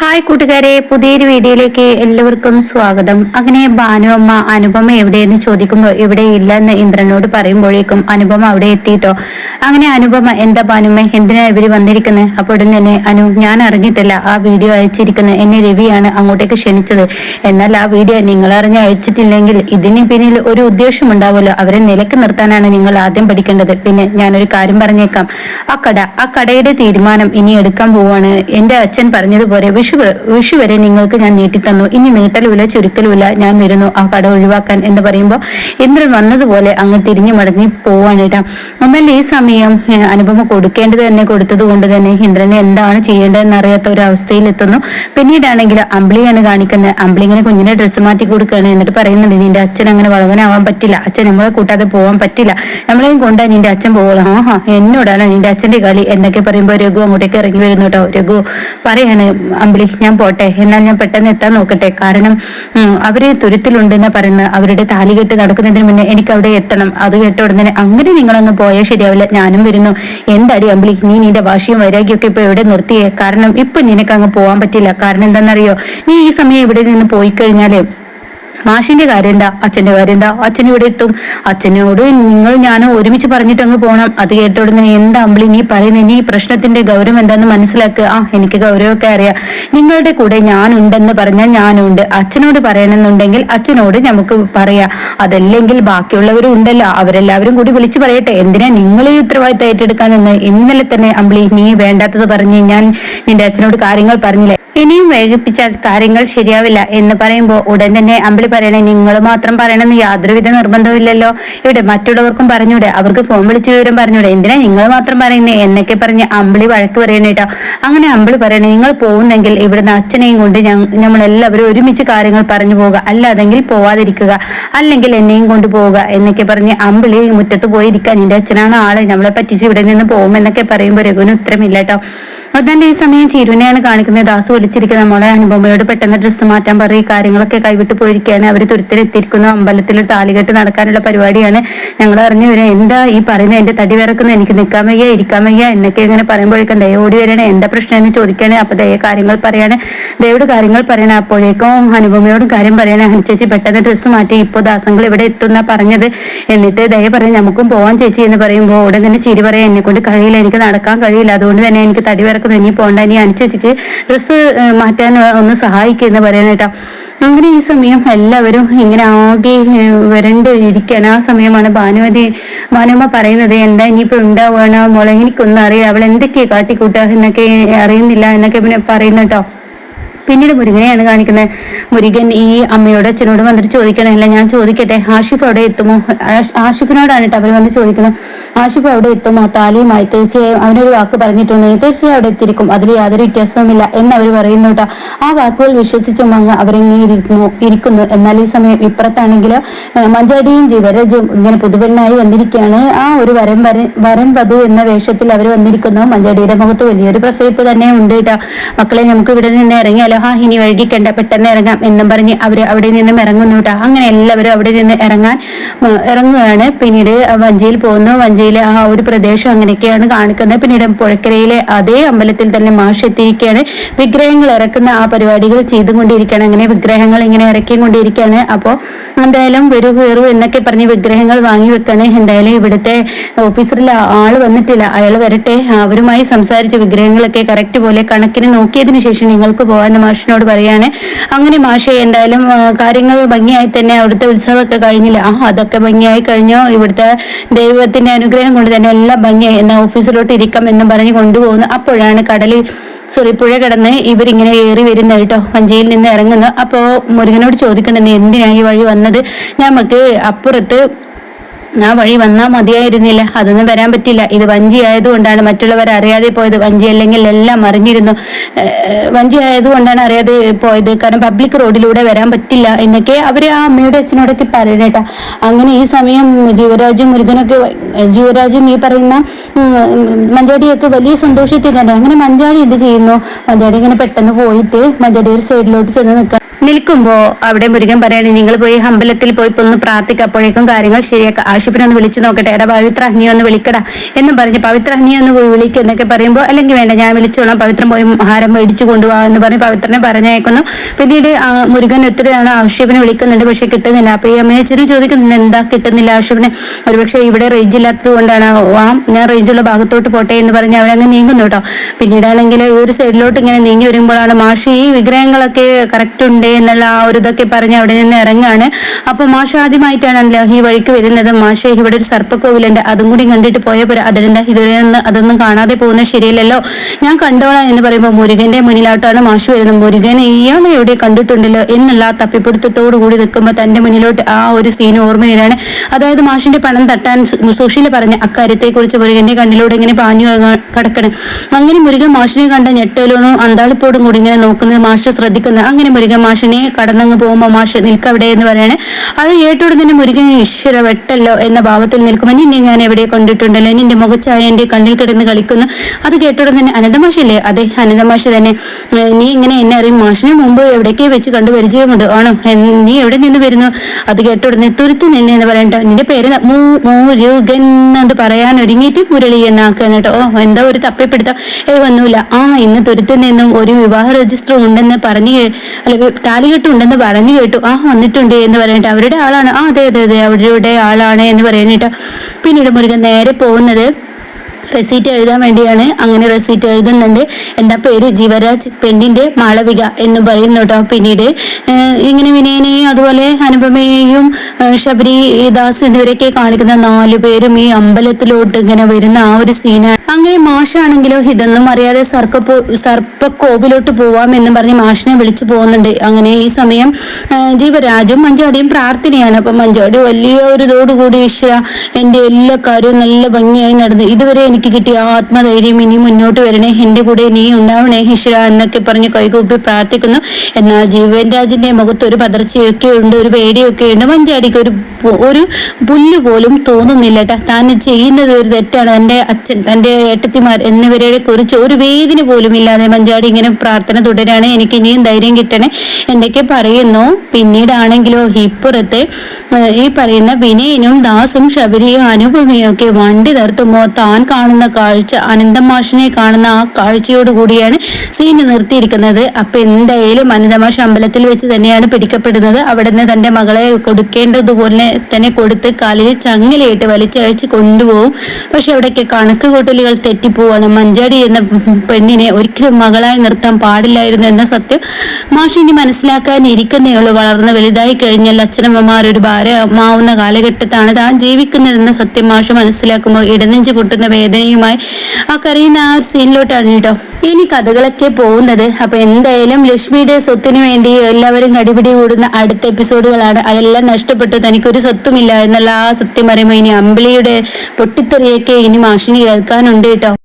Hi കൂട്ടുകാരെ പുതിയൊരു വീഡിയോയിലേക്ക് എല്ലാവർക്കും സ്വാഗതം. അങ്ങനെ ഭാനുവമ്മ അനുപമ എവിടെയെന്ന് ചോദിക്കുമ്പോൾ ഇവിടെ ഇല്ല എന്ന് ഇന്ദ്രനോട് പറയുമ്പോഴേക്കും അനുപമ അവിടെ എത്തിയിട്ടോ അങ്ങനെ അനുപമ എന്താ ഭാനുമ്മ എന്തിനാ ഇവർ വന്നിരിക്കുന്നത് അപ്പോൾ ഉടൻ തന്നെ അനു ഞാൻ അറിഞ്ഞിട്ടില്ല ആ വീഡിയോ അയച്ചിരിക്കുന്നത് എന്നെ രവിയാണ് അങ്ങോട്ടേക്ക് ക്ഷണിച്ചത്. എന്നാൽ ആ വീഡിയോ നിങ്ങൾ അറിഞ്ഞ് അയച്ചിട്ടില്ലെങ്കിൽ ഇതിന് പിന്നിൽ ഒരു ഉദ്ദേശം ഉണ്ടാവുമല്ലോ. അവരെ നിലയ്ക്ക് നിർത്താനാണ് നിങ്ങൾ ആദ്യം പഠിക്കേണ്ടത്. പിന്നെ ഞാനൊരു കാര്യം പറഞ്ഞേക്കാം. ആ കട ആ കടയുടെ തീരുമാനം ഇനി എടുക്കാൻ പോവാണ്. എന്റെ അച്ഛൻ പറഞ്ഞതുപോലെ വിഷു വിഷു വരെ നിങ്ങൾക്ക് ഞാൻ നീട്ടിത്തന്നു. ഇനി നീട്ടലുമില്ല ചുരുക്കലുമില്ല. ഞാൻ വരുന്നു ആ കട ഒഴിവാക്കാൻ എന്ന് പറയുമ്പോൾ ഇന്ദ്രൻ വന്നതുപോലെ അങ്ങ് തിരിഞ്ഞു മടങ്ങി പോവാണ് കേട്ടോ. ഈ സമയം അനുപമ കൊടുക്കേണ്ടത് തന്നെ കൊടുത്തത് കൊണ്ട് തന്നെ ഇന്ദ്രനെ എന്താണ് ചെയ്യേണ്ടതെന്ന് അറിയാത്ത ഒരു അവസ്ഥയിൽ എത്തുന്നു പിന്നീടാണെങ്കിൽ അമ്പിളിയാണ് കാണിക്കുന്നത്. അമ്പിളി ഇങ്ങനെ കുഞ്ഞിനെ ഡ്രസ്സ് മാറ്റി കൊടുക്കുകയാണ്. എന്നിട്ട് പറയുന്നുണ്ട് നിന്റെ അച്ഛൻ അങ്ങനെ വളവനാവാൻ പറ്റില്ല. അച്ഛൻ നമ്മളെ കൂട്ടാതെ പോവാൻ പറ്റില്ല. നമ്മളെയും കൊണ്ടാ നിന്റെ അച്ഛൻ പോകണം ആഹാ എന്നോടാണ് നിന്റെ അച്ഛന്റെ കളി എന്നൊക്കെ പറയുമ്പോൾ രഘു അങ്ങോട്ടേക്ക് ഇറങ്ങി വരുന്നു കേട്ടോ. രഘു പറയാണ് അമ്പിളി ഞാൻ പോട്ടെ. എന്നാൽ ഞാൻ പെട്ടെന്ന് എത്താൻ നോക്കട്ടെ. കാരണം അവർ തുരുത്തിലുണ്ടെന്ന് പറയുന്നത്. അവരുടെ താലികെട്ട് നടക്കുന്നതിന് മുന്നേ എനിക്ക് അവിടെ എത്തണം. അത് കേട്ട ഉടനെ അങ്ങനെ നിങ്ങളൊന്ന് പോയാൽ ശരിയാവില്ല. ഞാനും വരുന്നു. എന്താടി അമ്പിളി? നീ നിന്റെ വാശിയും വൈരാഗ്യമൊക്കെ ഇപ്പൊ എവിടെ നിർത്തിയേ? കാരണം ഇപ്പൊ നിനക്ക് അങ്ങ് പോകാൻ പറ്റില്ല. കാരണം എന്താണെന്നറിയോ? നീ ഈ സമയം ഇവിടെ നിന്ന് പോയി കഴിഞ്ഞാൽ മാഷിന്റെ കാര്യം എന്താ അച്ഛന്റെ കാര്യം എന്താ അച്ഛൻ ഇവിടെ എത്തും. അച്ഛനോട് നിങ്ങൾ ഞാൻ ഒരുമിച്ച് പറഞ്ഞിട്ട് അങ്ങ് പോകണം അത് കേട്ടോട് ഉടനെ എന്താ അമ്പിളി? നീ പറയുന്ന നീ പ്രശ്നത്തിന്റെ ഗൗരവം എന്താന്ന് മനസ്സിലാക്കുക ആ എനിക്ക് ഗൗരവമൊക്കെ അറിയാം. നിങ്ങളുടെ കൂടെ ഞാൻ ഞാനുണ്ടെന്ന് പറഞ്ഞാൽ ഞാനുണ്ട്. അച്ഛനോട് പറയണമെന്നുണ്ടെങ്കിൽ അച്ഛനോട് നമുക്ക് പറയാം. അതല്ലെങ്കിൽ ബാക്കിയുള്ളവരും ഉണ്ടല്ലോ. അവരെല്ലാവരും കൂടി വിളിച്ചു പറയട്ടെ. എന്തിനാ നിങ്ങൾ ഈ ഉത്തരവാദിത്തം ഏറ്റെടുക്കാൻ നിന്ന് ഇന്നലെ തന്നെ അമ്പിളി നീ വേണ്ടാത്തത് പറഞ്ഞ് ഞാൻ നിന്റെ അച്ഛനോട് കാര്യങ്ങൾ പറഞ്ഞില്ലേ? ഇനിയും വൈകിപ്പിച്ചാൽ കാര്യങ്ങൾ ശരിയാവില്ല എന്ന് പറയുമ്പോൾ ഉടൻ തന്നെ അമ്പിളി പറയണേ നിങ്ങൾ മാത്രം പറയണമെന്ന് യാതൊരുവിധ നിർബന്ധമില്ലല്ലോ ഇവിടെ മറ്റുള്ളവർക്കും പറഞ്ഞൂടെ അവർക്ക് ഫോൺ വിളിച്ച് വിവരം പറഞ്ഞൂടെ. എന്തിനാ നിങ്ങൾ മാത്രം പറയുന്നേ? എന്നൊക്കെ പറഞ്ഞ് അമ്പിളി വഴക്ക് പറയണേട്ടോ അങ്ങനെ അമ്പിളി പറയണേ നിങ്ങൾ പോകുന്നെങ്കിൽ ഇവിടുന്ന് അച്ഛനെയും കൊണ്ട് നമ്മൾ എല്ലാവരും ഒരുമിച്ച് കാര്യങ്ങൾ പറഞ്ഞു പോവുക. അല്ലാതെങ്കിൽ പോവാതിരിക്കുക. അല്ലെങ്കിൽ എന്നെയും കൊണ്ട് പോവുക. എന്നൊക്കെ പറഞ്ഞ് അമ്പിളി മുറ്റത്ത് പോയിരിക്കാൻ നിന്റെ അച്ഛനാണ് ആൾ. നമ്മളെ പറ്റിച്ച് ഇവിടെ നിന്ന് പോകുമെന്നൊക്കെ പറയുമ്പോൾ രഘുവിന് ഉത്തരമില്ല കേട്ടോ. അതന്നെ ഈ സമയം ചിരുവിനെയാണ് കാണിക്കുന്നത്. ദാസ് വിളിച്ചിരിക്കുന്ന മോളെ അനുപമയോട് പെട്ടെന്ന് ഡ്രസ്സ് മാറ്റാൻ പറയും കാര്യങ്ങളൊക്കെ കൈവിട്ട് പോയിരിക്കുകയാണ്. അവർ തുരുത്തിലെത്തിയിരിക്കുന്നു. അമ്പലത്തിൽ താലികെട്ട് നടക്കാനുള്ള പരിപാടിയാണ്. ഞങ്ങൾ അറിഞ്ഞു വരാം എന്താ ഈ പറയുന്നത്? എന്റെ തടി വിറക്കുന്നു എനിക്ക് നിൽക്കാൻ വയ്യ ഇരിക്കാൻ വയ്യ എന്നൊക്കെ ഇങ്ങനെ പറയുമ്പോഴേക്കും ദയ ഓടി വരണേ എന്താ പ്രശ്നം എന്ന് അപ്പൊ ദയ കാര്യങ്ങൾ പറയാണ്. ദയോട് കാര്യങ്ങൾ പറയണേ. അപ്പോഴേക്കും അനുപമയോടും കാര്യം പറയണേ. ചേച്ചി പെട്ടെന്ന് ഡ്രസ്സ് മാറ്റി ഇപ്പോൾ ദാസങ്ങൾ ഇവിടെ എത്തുന്ന പറഞ്ഞത്. എന്നിട്ട് ദയ പറയും നമുക്കും പോവാൻ ചേച്ചി എന്ന് പറയുമ്പോൾ ഉടൻ തന്നെ ചിരി പറയാം എന്നെ കൊണ്ട് കഴിയില്ല എനിക്ക് നടക്കാൻ കഴിയില്ല. അതുകൊണ്ട് തന്നെ എനിക്ക് തടി വിറക്കുന്നു ഇനി പോണ്ട ഇനി അനുചേച്ചിക്ക് ഡ്രസ്സ് മാറ്റാൻ ഒന്ന് സഹായിക്കുന്ന പറയാനേട്ടാ അങ്ങനെ ഈ സമയം എല്ലാവരും ഇങ്ങനെ ആകെ വരണ്ട് ഇരിക്കുകയാണ് ആ സമയമാണ് ഭാനുമതി ഭാനുമ്മ പറയുന്നത് എന്താ ഇനിയിപ്പോ ഉണ്ടാവുകയാണ്? മോളെ എനിക്കൊന്നും അറിയാം. അവൾ എന്തൊക്കെയാ കാട്ടിക്കൂട്ടുക? എന്നൊക്കെ അറിയുന്നില്ല എന്നൊക്കെ പിന്നെ പറയുന്നു കേട്ടോ. പിന്നീട് മുരുകനെയാണ് കാണിക്കുന്നത്. മുരുകൻ ഈ അമ്മയോട് അച്ഛനോട് വന്നിട്ട് ചോദിക്കണമല്ല ഞാൻ ചോദിക്കട്ടെ ആഷിഫ് അവിടെ എത്തുമോ? ആഷിഫിനോടാണ് കേട്ടോ അവർ വന്ന് ചോദിക്കുന്നത്. ആഷിഫ് അവിടെ എത്തുമോ? താലിയുമായി തീർച്ചയായും അവനൊരു വാക്ക് പറഞ്ഞിട്ടുണ്ട്. തീർച്ചയായും അവിടെ എത്തിയിരിക്കും. അതിൽ യാതൊരു വ്യത്യാസവുമില്ല എന്ന് അവർ പറയുന്നു കേട്ടോ. ആ വാക്കുകൾ വിശ്വസിച്ച് അങ്ങ് അവരെങ്ങനെ ഇരിക്കുന്നു എന്നാൽ ഈ സമയം ഇപ്പുറത്താണെങ്കിൽ മഞ്ചാടിയും ജീവരജും ഇങ്ങനെ പുതുപെണ്ണായി വന്നിരിക്കുകയാണ്. ആ ഒരു വരൻ വരൻ വരൻ വധു എന്ന വേഷത്തിൽ അവർ വന്നിരിക്കുന്നു. മഞ്ചാടിയുടെ മുഖത്ത് വലിയൊരു പ്രസവിപ്പ് തന്നെ ഉണ്ട് കേട്ടോ. മക്കളെ നമുക്ക് ഇവിടെ നിന്ന് ഇറങ്ങിയാലോ? ഹാ ഇനി വൈകിക്കണ്ട പെട്ടെന്ന് ഇറങ്ങാം എന്നും പറഞ്ഞ് അവർ അവിടെ നിന്നും ഇറങ്ങുന്നു കേട്ടോ അങ്ങനെ എല്ലാവരും അവിടെ നിന്ന് ഇറങ്ങാൻ ഇറങ്ങുകയാണ് പിന്നീട് വഞ്ചിയിൽ പോകുന്നു. വഞ്ചിയിലെ ആ ഒരു പ്രദേശം അങ്ങനെയൊക്കെയാണ് കാണിക്കുന്നത്. പിന്നീട് പുഴക്കരയിലെ അതേ അമ്പലത്തിൽ തന്നെ മാഷ് എത്തിയിരിക്കുകയാണ് വിഗ്രഹങ്ങൾ ഇറക്കുന്ന ആ പരിപാടികൾ ചെയ്തുകൊണ്ടിരിക്കുകയാണ്. അങ്ങനെ വിഗ്രഹങ്ങൾ ഇങ്ങനെ ഇറക്കിക്കൊണ്ടിരിക്കുകയാണ്. അപ്പോൾ എന്തായാലും വരൂ കയറൂ എന്നൊക്കെ പറഞ്ഞ് വിഗ്രഹങ്ങൾ വാങ്ങി വെക്കാണ്. എന്തായാലും ഇവിടുത്തെ ഓഫീസറിൽ ആൾ വന്നിട്ടില്ല. അയാൾ വരട്ടെ. അവരുമായി സംസാരിച്ച് വിഗ്രഹങ്ങളൊക്കെ കറക്റ്റ് പോലെ കണക്കിന് നോക്കിയതിന് ശേഷം നിങ്ങൾക്ക് പോകാൻ മാഷിനോട് പറയാണ് അങ്ങനെ മാഷെ എന്തായാലും കാര്യങ്ങൾ ഭംഗിയായി തന്നെ അവിടുത്തെ ഉത്സവമൊക്കെ കഴിഞ്ഞില്ല? ആ അതൊക്കെ ഭംഗിയായി കഴിഞ്ഞോ? ഇവിടുത്തെ ദൈവത്തിന്റെ അനുഗ്രഹം കൊണ്ട് തന്നെ എല്ലാം ഭംഗിയായി എന്നാ ഓഫീസിലോട്ട് ഇരിക്കാം എന്നും പറഞ്ഞ് കൊണ്ടുപോകുന്നു. അപ്പോഴാണ് കടലിൽ സോറി പുഴ കടന്ന് ഇവരിങ്ങനെ ഏറി വരുന്ന കേട്ടോ. വഞ്ചിയിൽ നിന്ന് ഇറങ്ങുന്നു അപ്പോ മുരുകനോട് ചോദിക്കുന്നുണ്ട് എന്തിനാ ഈ വഴി വന്നത്? നമുക്ക് അപ്പുറത്ത് ആ വഴി വന്നാൽ മതിയായിരുന്നില്ല. അതൊന്നും വരാൻ പറ്റില്ല. ഇത് വഞ്ചി ആയതുകൊണ്ടാണ് മറ്റുള്ളവർ അറിയാതെ പോയത്. വഞ്ചി അല്ലെങ്കിൽ എല്ലാം അറിഞ്ഞിരുന്നു. വഞ്ചി ആയതുകൊണ്ടാണ് അറിയാതെ പോയത്. കാരണം പബ്ലിക് റോഡിലൂടെ വരാൻ പറ്റില്ല എന്നൊക്കെ അവർ ആ അമ്മയുടെ അച്ഛനോടൊക്കെ പറയണേട്ടാ അങ്ങനെ ഈ സമയം ജീവരാജും മുരുകനൊക്കെ ജീവരാജും ഈ പറയുന്ന മഞ്ചാടിയൊക്കെ വലിയ സന്തോഷത്തിൽ തന്നെ. അങ്ങനെ മഞ്ചാടി എന്ത് ചെയ്യുന്നു? മഞ്ചാടി ഇങ്ങനെ പെട്ടെന്ന് പോയിട്ട് മഞ്ചാടി ഒരു സൈഡിലോട്ട് ചെന്ന് നിൽക്കാം നിൽക്കുമ്പോ അവിടെ മുരുകൻ പറയാണ് നിങ്ങൾ പോയി അമ്പലത്തിൽ പോയി ഒന്ന് പ്രാർത്ഥിക്കുക അപ്പോഴേക്കും കാര്യങ്ങൾ ശരിയാക്കുക ആഷിഫിനെ ഒന്ന് വിളിച്ചു നോക്കട്ടെ. എടാ പവിത്ര നീ ഒന്ന് വിളിക്കടാ എന്നും പറഞ്ഞ് പവിത്ര നീ ഒന്ന് പോയി വിളിക്കുക എന്നൊക്കെ പറയുമ്പോൾ അല്ലെങ്കിൽ വേണ്ട ഞാൻ വിളിച്ചോളാം. പവിത്രം പോയി ഹാരം മേടിച്ചു കൊണ്ടുപോകാം എന്ന് പറഞ്ഞ് പവിത്രനെ പറഞ്ഞയക്കുന്നു. പിന്നീട് മുരുകൻ ഒത്തിരി തവണ ആഷിഫിനെ വിളിക്കുന്നുണ്ട് പക്ഷെ കിട്ടുന്നില്ല. അപ്പൊ ഈ അമ്മയച്ചന് ചോദിക്കുന്നുണ്ട് എന്താ കിട്ടുന്നില്ല ആഷിഫിനെ ഒരുപക്ഷെ ഇവിടെ റേഞ്ച് ഇല്ലാത്തത് കൊണ്ടാണ് ആ ഞാൻ റേഞ്ചുള്ള ഭാഗത്തോട്ട് പോട്ടെ എന്ന് പറഞ്ഞ് അവരങ്ങ് നീങ്ങുന്നു കേട്ടോ പിന്നീടാണെങ്കിൽ ഒരു സൈഡിലോട്ട് ഇങ്ങനെ നീങ്ങി വരുമ്പോഴാണ് മാഷി ഈ വിഗ്രഹങ്ങളൊക്കെ കറക്റ്റ് ഉണ്ട് എന്നുള്ള ആ ഒരു ഇതൊക്കെ പറഞ്ഞ് അവിടെ നിന്ന് ഇറങ്ങാണ്. അപ്പൊ മാഷ ആദ്യമായിട്ടാണല്ലോ ഈ വഴിക്ക് വരുന്നത്. മാഷ ഇവിടെ ഒരു സർപ്പക്കോവിലുണ്ട്. അതും കൂടി കണ്ടിട്ട് പോയ പോരാ. അതിനെന്താ ഇതൊന്നും അതൊന്നും കാണാതെ പോകുന്നത് ശരിയല്ലല്ലോ. ഞാൻ കണ്ടോളാം എന്ന് പറയുമ്പോൾ മുരുകന്റെ മുന്നിലോട്ടാണ് മാഷ് വരുന്നത്. മുരുകനെ ഇയാളെ എവിടെ കണ്ടിട്ടുണ്ടല്ലോ എന്നുള്ള ആ തപ്പിപ്പിടുത്തത്തോടു കൂടി നിൽക്കുമ്പോൾ തന്റെ മുന്നിലോട്ട് ആ ഒരു സീൻ ഓർമ്മ വരികയാണ്. അതായത് മാഷിന്റെ പണം തട്ടാൻ സുശീല പറഞ്ഞ അക്കാര്യത്തെ കുറിച്ച് മുരുകന്റെ കണ്ണിലൂടെ ഇങ്ങനെ പാഞ്ഞു കടക്കണം. അങ്ങനെ മുരുകൻ മാഷിനെ കണ്ട ഞെട്ടലോണോ അന്താളിപ്പോടും കൂടി ഇങ്ങനെ നോക്കുന്നത് മാഷ് ശ്രദ്ധിക്കുന്നത്. അങ്ങനെ മുരുകൻ മാഷിനെ കടന്നങ്ങ് പോകുമ്പോൾ മാഷ് നിൽക്കവിടെ എന്ന് പറയണേ. അത് ഏട്ടോട് തന്നെ മുരുകൻ ഈശ്വര വെട്ടല്ലോ എന്ന ഭാവത്തിൽ നിൽക്കുമ്പോൾ നിന്നെ ഞാൻ എവിടെ കണ്ടിട്ടുണ്ടല്ലോ? നിന്റെ മുഖച്ചായ എന്റെ കണ്ണിൽ കിടന്ന് കളിക്കുന്നു. അത് കേട്ടോട് തന്നെ അനന്തമാഷല്ലേ? അതെ അനന്തമാഷ് തന്നെ. നീ ഇങ്ങനെ എന്നെ അറിയും. മാഷിനെ മുമ്പ് എവിടേക്കേ വെച്ച് കണ്ടു പരിചയമുണ്ട്. ആണോ? നീ എവിടെ നിന്ന് വരുന്നു? അത് കേട്ടോടനെ തുരുത്ത് നിന്ന് എന്ന് പറയണ്ട. നിന്റെ പേര് മുരുകൻ എന്നുകൊണ്ട് പറയാൻ ഒരുങ്ങിയിട്ട് മുരളി എന്നാക്കാണ് കേട്ടോ. ഓ എന്താ ഒരു തപ്പിപ്പിടുത്തം? ഏ ഒന്നുമില്ല. ആ ഇന്ന് തുരുത്ത് നിന്നും ഒരു വിവാഹ രജിസ്റ്റർ ഉണ്ടെന്ന് പറഞ്ഞു അല്ല വി- താലികെട്ട് ഉണ്ടെന്ന് പറഞ്ഞു കേട്ടു. ആ വന്നിട്ടുണ്ട് എന്ന് പറഞ്ഞിട്ട് അവരുടെ ആളാണ്. ആ അതെ അതെ അതെ അവരുടെ ആളാണ് എന്ന് പറഞ്ഞിട്ട് പിന്നീട് മുരുകൻ നേരെ പോകുന്നത് റെസീറ്റ് എഴുതാൻ വേണ്ടിയാണ് അങ്ങനെ റെസീറ്റ് എഴുതുന്നുണ്ട്. എന്താ പേര്? ജീവരാജ് പെണ്ണിന്റെ മാളവിക എന്ന് പറയുന്നു കേട്ടോ പിന്നീട്. ഇങ്ങനെ വിനയനെയും അതുപോലെ അനുപമയെയും ശബരി ദാസ് എന്നിവരൊക്കെ കാണിക്കുന്ന നാലു പേരും ഈ അമ്പലത്തിലോട്ട് ഇങ്ങനെ വരുന്ന ആ ഒരു സീനാണ് അങ്ങനെ മാഷാണെങ്കിലോ ഇതൊന്നും അറിയാതെ സർക്കപ്പോ സർപ്പക്കോവിലോട്ട് പോവാം എന്ന് പറഞ്ഞ് മാഷിനെ വിളിച്ചു പോകുന്നുണ്ട്. അങ്ങനെ ഈ സമയം ജീവരാജും മഞ്ചാടിയും പ്രാർത്ഥനയാണ്. അപ്പൊ മഞ്ചാടി വലിയ ഒരു ഇതോടുകൂടി ഈശ്വര എന്റെ എല്ലാ കാര്യവും നല്ല ഭംഗിയായി നടന്നു ഇതുവരെ എനിക്ക് കിട്ടിയ ആത്മധൈര്യം ഇനി മുന്നോട്ട് വരണേ. എന്റെ കൂടെ നീ ഉണ്ടാവണേ ഈശ്വര എന്നൊക്കെ പറഞ്ഞ് കൈകൂപ്പി പ്രാർത്ഥിക്കുന്നു. എന്നാൽ ജീവൻ രാജിന്റെ മുഖത്ത് ഒരു പതർച്ചയൊക്കെ ഉണ്ട് ഒരു പേടിയൊക്കെ ഉണ്ട്. മഞ്ചാടിക്ക് ഒരു ഒരു പുല്ല് പോലും തോന്നുന്നില്ല. താൻ ചെയ്യുന്നത് ഒരു തെറ്റാണ്. തന്റെ അച്ഛൻ തന്റെ ഏട്ടത്തിമാർ എന്നിവരെ കുറിച്ച് ഒരു വേദന പോലും ഇല്ലാതെ മഞ്ചാടി ഇങ്ങനെ പ്രാർത്ഥന തുടരാണ്. എനിക്ക് ഇനിയും ധൈര്യം കിട്ടണേ എന്തൊക്കെ പറയുന്നു. പിന്നീടാണെങ്കിലോ ഇപ്പുറത്ത് ഈ പറയുന്ന വിനയനും ദാസും ശബരിയും അനുപമയും ഒക്കെ വണ്ടി നിർത്തുമ്പോൾ താൻ കാണുന്ന കാഴ്ച അനന്തമാഷിനെ കാണുന്ന ആ കാഴ്ചയോട് കൂടിയാണ് സീന് നിർത്തിയിരിക്കുന്നത്. അപ്പൊ എന്തായാലും അനന്തമാഷ് അമ്പലത്തിൽ വെച്ച് തന്നെയാണ് പിടിക്കപ്പെടുന്നത്. അവിടെ നിന്ന് തന്റെ മകളെ കൊടുക്കേണ്ടതുപോലെ തന്നെ കൊടുത്ത് കാലിൽ ചങ്ങലയിട്ട് വലിച്ചഴിച്ച് കൊണ്ടുപോകും. പക്ഷെ അവിടെയൊക്കെ കണക്ക് കൂട്ടലുകൾ തെറ്റിപ്പോവാണ്. മഞ്ചാടി എന്ന പെണ്ണിനെ ഒരിക്കലും മകളായി നിർത്താൻ പാടില്ലായിരുന്നു എന്ന സത്യം മാഷിനി മനസ്സിലാക്കാൻ ഇരിക്കുന്നേയുള്ളൂ വളർന്ന് വലുതായി കഴിഞ്ഞാൽ അച്ഛനമ്മമാർ ഒരു ഭാരമാവുന്ന കാലഘട്ടത്താണ് താൻ ജീവിക്കുന്നതെന്ന സത്യം മാഷ് മനസ്സിലാക്കുമ്പോൾ ഇടനെഞ്ച് പൊട്ടുന്ന വേദനയുമായി. ആ കരയുന്ന ആ ഒരു സീനിലോട്ടാണ് കേട്ടോ. ഇനി കഥകളൊക്കെ പോകുന്നത്. അപ്പൊ എന്തായാലും ലക്ഷ്മിയുടെ സ്വത്തിന് വേണ്ടി എല്ലാവരും കടിപിടി കൂടുന്ന അടുത്ത എപ്പിസോഡുകളാണ്. അതെല്ലാം നഷ്ടപ്പെട്ടു. തനിക്കൊരു സ്വത്തുമില്ല എന്നുള്ള ആ സത്യം പറയുമ്പോൾ ഇനി അമ്പിളിയുടെ പൊട്ടിത്തെറിയൊക്കെ ഇനി മാഷിന് കേൾക്കാനുണ്ട് കേട്ടോ.